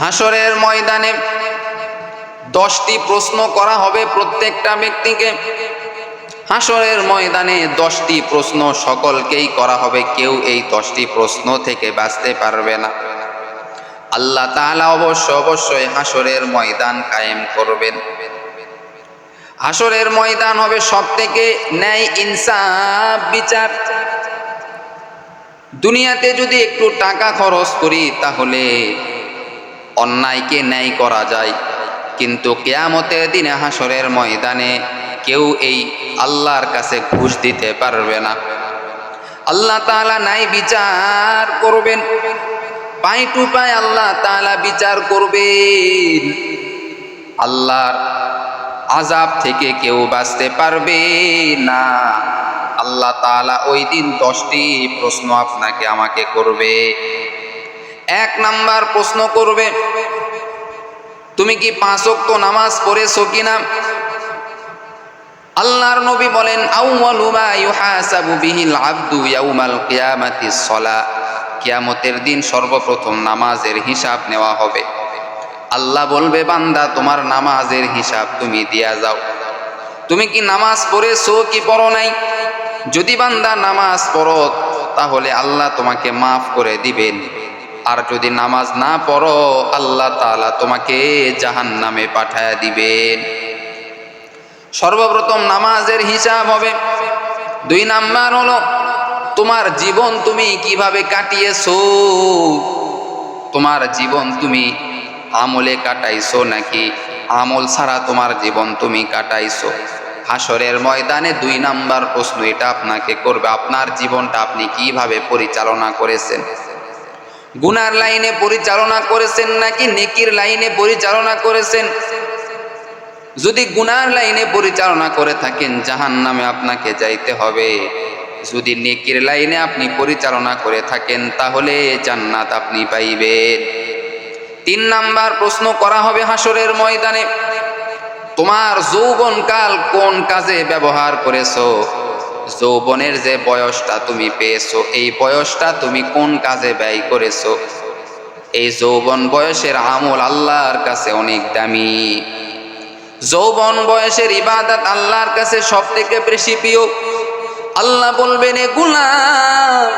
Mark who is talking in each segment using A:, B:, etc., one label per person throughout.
A: হাসরের ময়দানে দশটি প্রশ্ন করা হবে প্রত্যেকটা ব্যক্তিকে। হাসরের ময়দানে দশটি প্রশ্ন সকলকেই করা হবে, কেউ এই দশটি প্রশ্ন থেকে বাঁচতে পারবে না। আল্লাহ তাআলা অবশ্য অবশ্যই হাসরের ময়দান কায়েম করবেন। হাসরের ময়দান হবে সব থেকে ন্যায় ইনসাফ বিচার। দুনিয়াতে যদি একটু টাকা খরচ করি তাহলে অন্যায়কে ন্যায় করা যায়। কিন্তু কেয়ামতের দিনে হাসরের ময়দানে কেউ এই আল্লাহর কাছে ঘুষ দিতে পারবে না। আল্লাহ তাআলা নাই বিচার করবেন। পাই টু পাই আল্লাহ তালা বিচার করবেন। আল্লাহর আজাব থেকে কেউ বাঁচতে পারবে না। আল্লাহ তালা ওই দিন দশটি প্রশ্ন আপনাকে আমাকে করবে। এক নাম্বার প্রশ্ন করবে, তুমি কি পাঁচ ওয়াক্ত নামাজ পড়েছো কিনা? আল্লাহর নবী বলেন কিয়ামতের দিন সর্বপ্রথম নামাজের হিসাব নেওয়া হবে। আল্লাহ বলবে, বান্দা, তোমার নামাজের হিসাব তুমি দিয়া যাও। তুমি কি নামাজ পড়েছো কি পড়ো নাই? যদি বান্দা নামাজ পড়ো, তাহলে আল্লাহ তোমাকে মাফ করে দিবেন। আর যদি নামাজ না পড়ো, আল্লাহ তাআলা তোমাকে জাহান্নামে পাঠায় দিবেন। সর্বপ্রথম নামাজের হিসাব হবে। দুই নাম্বার হলো, তোমার জীবন তুমি কীভাবে কাটিয়েছো? তোমার জীবন তুমি আমলে কাটাইছো নাকি আমল ছাড়া তোমার জীবন তুমি কাটাইছো? হাসরের ময়দানে দুই নাম্বার প্রশ্ন এটা আপনাকে করবে, আপনার জীবনটা আপনি কীভাবে পরিচালনা করেছেন? গুনার লাইনে পরিচালনা করেছেন নাকি নেকির লাইনে পরিচালনা করেছেন? যদি গুনার লাইনে পরিচালনা করে থাকেন জাহান নামে আপনাকে যাইতে হবে। যদি নেকির লাইনে আপনি পরিচালনা করে থাকেন, তাহলে জান্নাত আপনি পাইবেন। তিন নাম্বার প্রশ্ন করা হবে হাসরের ময়দানে। তোমার যৌবন কাল কোন কাজে ব্যবহার করেছ? যৌবনের যে বয়সটা তুমি পেয়েছ, এই বয়সটা তুমি কোন কাজে ব্যয় করেছ? এই যৌবন বয়সের আমল আল্লাহর কাছে অনেক দামি। যৌবন বয়সের ইবাদত আল্লাহর কাছে সব থেকে বেশি প্রিয়। আল্লাহ বলবেন, এ গুলাম,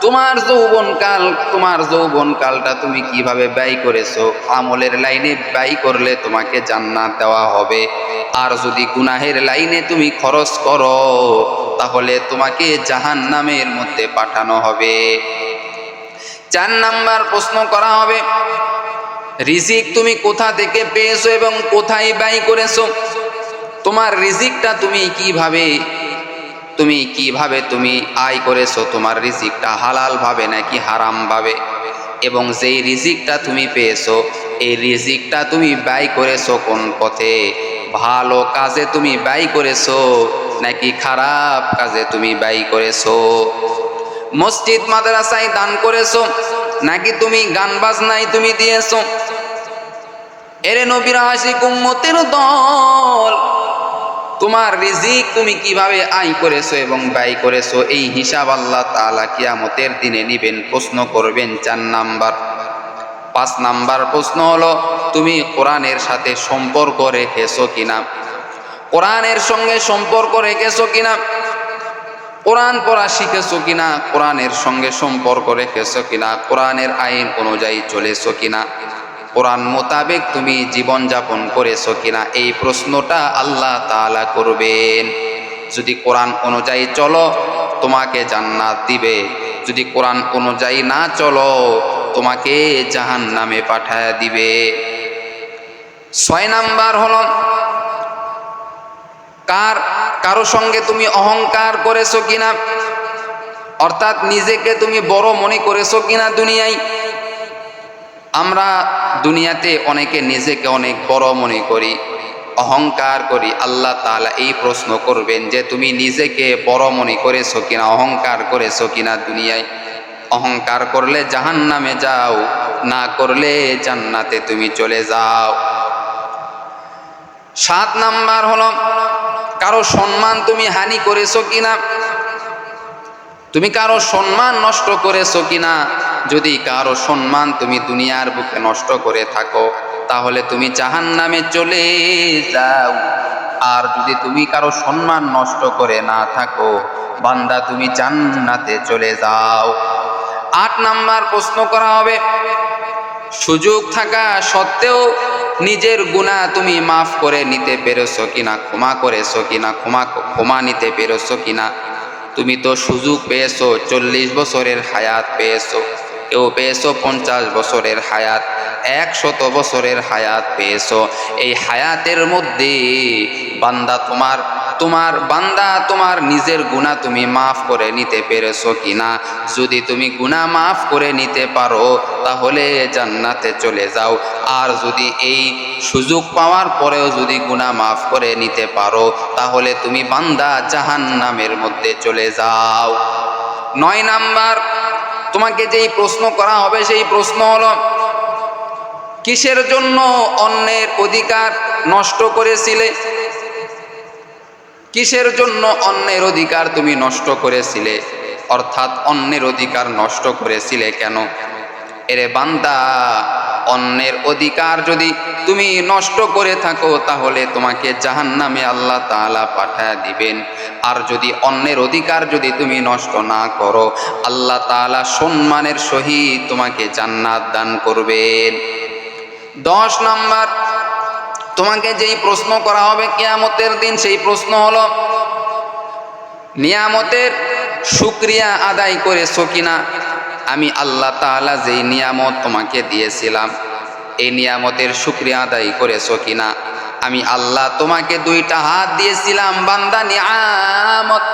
A: তোমার যৌবন কাল, তোমার যৌবন কালটা তুমি কীভাবে ব্যয় করেছ? আমলের লাইনে ব্যয় করলে তোমাকে জান্নাত দেওয়া হবে। আর যদি গুনাহের লাইনে তুমি খরচ করো তাহলে তোমাকে জাহান নামের মধ্যে পাঠানো হবে। চার নাম্বার প্রশ্ন করা হবে, রিজিক তুমি কোথা থেকে পেয়েছ এবং কোথায় ব্যয় করেছ? তোমার রিজিকটা তুমি কীভাবে তুমি কীভাবে তুমি আয় করেছ? তোমার রিজিকটা হালাল ভাবে নাকি হারাম ভাবে এবং যেই রিজিকটা তুমি পেয়েছ, এই রিজিকটা তুমি ব্যয় করেছ কোন পথে? ভালো কাজে তুমি ব্যয় করেছ নাকি খারাপ কাজে তুমি ব্যয় করেছ? মসজিদ, মাদ্রাসায় দান করেছ? নাকি তুমি গান বাজনায় তুমি দিয়েছ? এরে নবীর আশিক উম্মতের দল, তোমার রিজিক তুমি কীভাবে আয় করেছ এবং ব্যয় করেছ? এই হিসাব আল্লাহ তাআলা কিয়ামতের দিনে নিবেন, প্রশ্ন করবেন চার নাম্বার। পাঁচ নাম্বার প্রশ্ন হলো, তুমি কোরআনের সাথে সম্পর্ক রেখেছো কিনা? কোরআনের সঙ্গে সম্পর্ক রেখেছো কিনা? কোরআন পড়া শিখেছো কিনা? কোরআনের সঙ্গে সম্পর্ক রেখেছো কিনা? কোরআনের আইন অনুযায়ী চলেছো কিনা? কোরআন মোতাবেক তুমি জীবন যাপন করেছ কিনা? এই প্রশ্নটা আল্লাহ তাআলা করবেন। যদি কোরআন অনুযায়ী চলো, তোমাকে জান্নাত দিবে। যদি কোরআন অনুযায়ী না চলো, তোমাকে জাহান নামে পাঠায় দিবে। ছয় নাম্বার হলো কার? কারও সঙ্গে তুমি অহংকার করেছ কিনা? অর্থাৎ নিজেকে তুমি বড় মনে করেছ কিনা দুনিয়ায়? আমরা দুনিয়াতে অনেকে নিজেকে অনেক বড় মনে করি, অহংকার করি। আল্লাহ তাআলা এই প্রশ্ন করবেন যে তুমি নিজেকে বড় মনে করেছ কিনা, অহংকার করেছ কিনা দুনিয়ায়? অহংকার করলে জাহান নামে যাও, না করলে জান্নাতে তুমি চলে যাও। সাত নাম্বার হলো কারও সম্মান তুমি হানি করেছ কিনা? তুমি কারও সম্মান নষ্ট করেছ কিনা? যদি কারও সম্মান তুমি দুনিয়ার বুকে নষ্ট করে থাকো, তাহলে তুমি জাহান নামে চলে যাও। আর যদি তুমি কারও সম্মান নষ্ট করে না থাকো, বান্দা তুমি জান্নাতে চলে যাও। আট নাম্বার প্রশ্ন করা হবে, সুযোগ থাকা সত্ত্বেও নিজের গুণা তুমি মাফ করে নিতে পেরেছ কিনা, ক্ষমা করেছ কিনা, ক্ষমা ক্ষমা নিতে পেরেছ কিনা? তুমি তো সুযোগ পেয়েছ, চল্লিশ বছরের হায়াত পেয়েছ, কেউ পেয়েছ পঞ্চাশ বছরের হায়াত, একশত বছরের হায়াত পেয়েছ। এই হায়াতের মধ্যে বান্দা তোমার তোমার বান্দা, তোমার নিজের গুণা তুমি মাফ করে নিতে পেরেছ কিনা? যদি তুমি গুণা মাফ করে নিতে পারো, তাহলে জান্নাতে চলে যাও। আর যদি এই সুযোগ পাওয়ার পরেও যদি গুণা মাফ করে নিতে পারো, তাহলে তুমি বান্দা জাহান নামের মধ্যে চলে যাও। নয় নাম্বার, তোমাকে যেই প্রশ্ন করা হবে, সেই প্রশ্ন হলো, কিসের জন্য অন্যের অধিকার নষ্ট করেছিলে? কিসের জন্য অন্যের অধিকার তুমি নষ্ট করেছিলে? অর্থাৎ অন্যের অধিকার নষ্ট করেছিলে কেন? এরে বান্দা, অন্যের অধিকার যদি তুমি নষ্ট করে থাকো, তাহলে তোমাকে জাহান নামে আল্লাহ তাআলা পাঠায় দিবেন। আর যদি অন্যের অধিকার যদি তুমি নষ্ট না করো, আল্লাহ তাআলা সম্মানের সহিত তোমাকে জান্নাত দান করবেন। দশ নাম্বার তোমাকে যেই প্রশ্ন করা হবে কেয়ামতের দিন, সেই প্রশ্ন হলো, নিয়ামতের শুক্রিয়া আদায় করেছ কিনা? আমি আল্লাহ তাআলা যেই নিয়ামত তোমাকে দিয়েছিলাম, এই নিয়ামতের শুক্রিয়া আদায় করেছ কিনা? আমি আল্লাহ তোমাকে দুইটা হাত দিয়েছিলাম, বান্দা, নিয়ামত।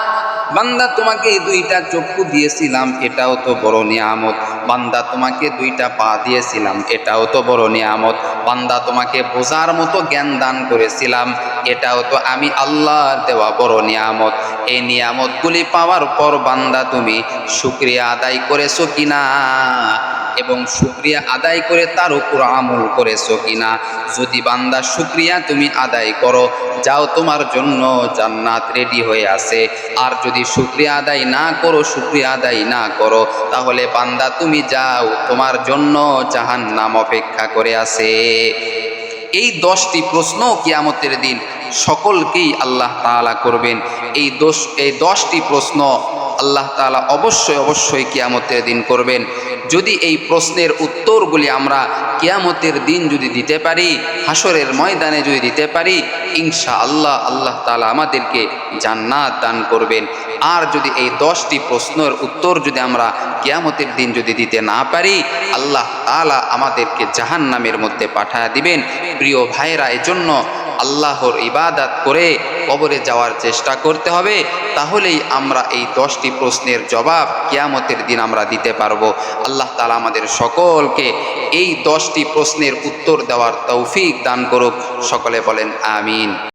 A: বান্দা তোমাকে দুইটা চক্ষু দিয়েছিলাম, এটাও তো বড় নিয়ামত। বান্দা তোমাকে দুইটা পা দিয়েছিলাম, এটাও তো বড় নিয়ামত। বান্দা তোমাকে বোঝার মতো জ্ঞান দান করেছিলাম, এটাও তো আমি আল্লাহর দেওয়া বড় নিয়ামত। এই নিয়ামতগুলি পাওয়ার পর বান্দা তুমি শুক্রিয়া আদায় করেছ কিনা? এবং শুক্রিয়া আদায় করে তার উপর আমল করেছ কিনা? যদি বান্দা শুক্রিয়া তুমি আদায় করো, যাও তোমার জন্য জান্নাত রেডি হয়ে আছে। আর যদি শুক্রিয়া আদায় না করো, শুক্রিয়া আদায় না করো, তাহলে বান্দা তুমি যাও তোমার জন্য জাহান নাম অপেক্ষা করে আছে। এই দশটি প্রশ্ন কিয়ামতের দিন সকলকেই আল্লাহ তাআলা করবেন। এই দোষ এই দশটি প্রশ্ন আল্লাহ তাআলা অবশ্যই অবশ্যই কিয়ামতের দিন করবেন। যদি এই প্রশ্নের উত্তরগুলি আমরা কিয়ামতের দিন যদি দিতে পারি হাসরের ময়দানে যদি দিতে পারি ইনশা আল্লাহ আল্লাহ তাআলা আমাদেরকে জান্নাত দান করবেন। আর যদি এই দশটি প্রশ্নের উত্তর যদি আমরা কিয়ামতের দিন যদি দিতে না পারি, আল্লাহ তাআলা আমাদেরকে জাহান নামের মধ্যে পাঠায় দিবেন। প্রিয় ভাইরা এজন্য আল্লাহর ইবাদাত করে কবরে যাওয়ার চেষ্টা করতে হবে, তাহলেই আমরা এই দশটি প্রশ্নের জবাব কেয়ামতের দিন আমরা দিতে পারব। আল্লাহ তালা আমাদের সকলকে এই দশটি প্রশ্নের উত্তর দেওয়ার তৌফিক দান করুক। সকলে বলেন, আমিন।